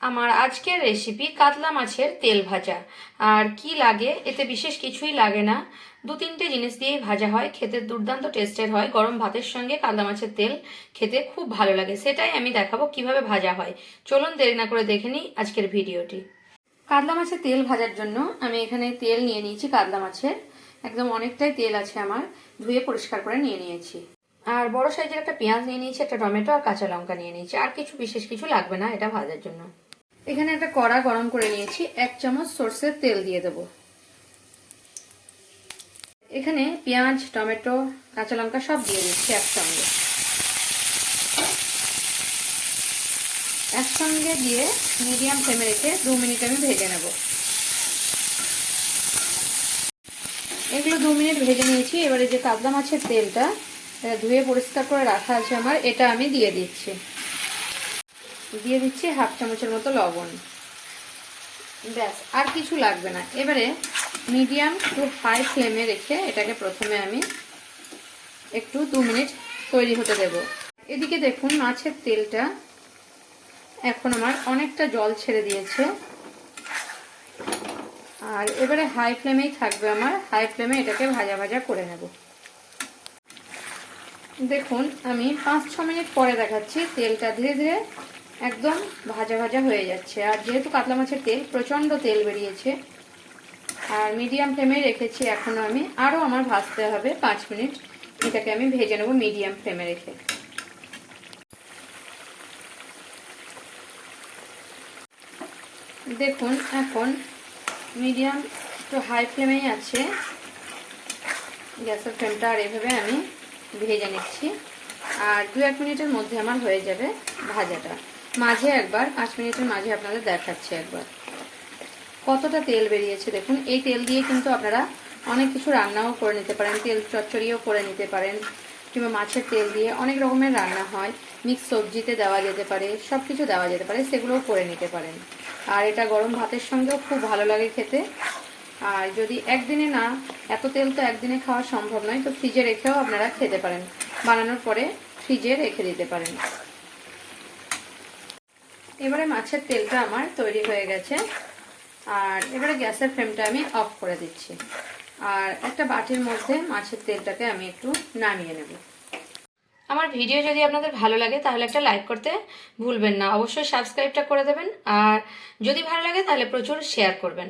আমার আজকের রেসিপি কাতলা মাছের তেল ভাজা। আর কি লাগে? এতে বিশেষ কিছুই লাগে না। দু তিনটে জিনিস দিয়েই ভাজা হয়। খেতে দুর্দান্ত টেস্টের হয়। গরম ভাতের সঙ্গে কাতলা মাছের তেল খেতে খুব ভালো লাগে। সেটাই আমি দেখাবো কীভাবে ভাজা হয়। চলুন দেরি না করে দেখে নিই আজকের ভিডিওটি। কাতলা মাছের তেল ভাজার জন্য আমি এখানে তেল নিয়ে নিয়েছি কাতলা মাছের। একদম অনেকটাই তেল আছে আমার। ধুয়ে পরিষ্কার করে নিয়ে নিয়েছি। আর বড় সাইজের একটা পেঁয়াজ নিয়ে নিয়েছি, একটা টমেটো আর কাঁচা লঙ্কা নিয়ে নিয়েছি। আর কিছু বিশেষ কিছু লাগবে না এটা ভাজার জন্য। এখানে একটা কড়া গরম করে নিয়েছি, এক চামচ সর্ষের তেল দিয়ে দেব। এখানে পেঁয়াজ, টমেটো, কাঁচা লঙ্কা সব দিয়ে দিচ্ছি একসঙ্গে। একসঙ্গে দিয়ে মিডিয়াম ফ্লেমে রেখে দু মিনিট আমি ভেজে নেব। এগুলো দু মিনিট ভেজে নিয়েছি, এবারে যে কাতলা মাছের তেলটা ধুয়ে পরিষ্কার করে রাখা আছে আমার, এটা আমি দিয়ে দিচ্ছি। দিয়ে দিচ্ছি হাফ চামচের মতো লবণ। ব্যাস, আর কিছু লাগবে না। এবারে মিডিয়াম টু হাই ফ্লেমে রেখে এটাকে প্রথমে আমি একটু দু মিনিট তৈরি হতে দেব। এদিকে দেখুন মাছের তেলটা এখন আমার অনেকটা জল ছেড়ে দিয়েছে। আর এবারে হাই ফ্লেমেই থাকবে আমার। হাই ফ্লেমে এটাকে ভাজা ভাজা করে নেব। দেখুন, আমি পাঁচ ছ মিনিট পরে দেখাচ্ছি তেলটা ধীরে ধীরে একদম ভাজা ভাজা হয়ে যাচ্ছে। আর যেহেতু কাতলা মাছের তেল, প্রচণ্ড তেল বেরিয়েছে, আর মিডিয়াম ফ্লেমে রেখেছি এখনও আমি। আরও আমার ভাজতে হবে পাঁচ মিনিট। এটাকে আমি ভেজে নেব মিডিয়াম ফ্লেমে রেখে। দেখুন, এখন মিডিয়াম একটু হাই ফ্লেমেই আছে। গ্যাসের ফ্লেমটা আর এভাবে আমি ভেজে নিচ্ছি। আর দু এক মিনিটের মধ্যে আমার হয়ে যাবে ভাজাটা। মাঝে একবার, পাঁচ মিনিটের মাঝে আপনাদের দেখাচ্ছি একবার। কতটা তেল বেরিয়েছে দেখুন, এই তেল দিয়ে কিন্তু আপনারা অনেক কিছু রান্নাও করে নিতে পারেন, তেল চচ্চড়িও করে নিতে পারেন, কিংবা মাছের তেল দিয়ে অনেক রকমের রান্না হয়। মিক্স সবজিতে দেওয়া যেতে পারে সব কিছু দেওয়া যেতে পারে, সেগুলোও করে নিতে পারেন। আর এটা গরম ভাতের সঙ্গেও খুব ভালো লাগে খেতে। আর যদি একদিনে না, এত তেল তো একদিনে খাওয়া সম্ভব নয়, তো ফ্রিজে রেখেও আপনারা খেতে পারেন। বানানোর পরে ফ্রিজে রেখে দিতে পারেন। এবারে মাছের তেলটা আমার তৈরি হয়ে গেছে। আর এবারে গ্যাসের ফ্লেমটা আমি অফ করে দিচ্ছি। আর একটা বাটির মধ্যে মাছের তেলটাকে আমি একটু নামিয়ে নেব। আমার ভিডিও যদি আপনাদের ভালো লাগে, তাহলে একটা লাইক করতে ভুলবেন না। অবশ্যই সাবস্ক্রাইবটা করে দেবেন। আর যদি ভালো লাগে, তাহলে প্রচুর শেয়ার করবেন।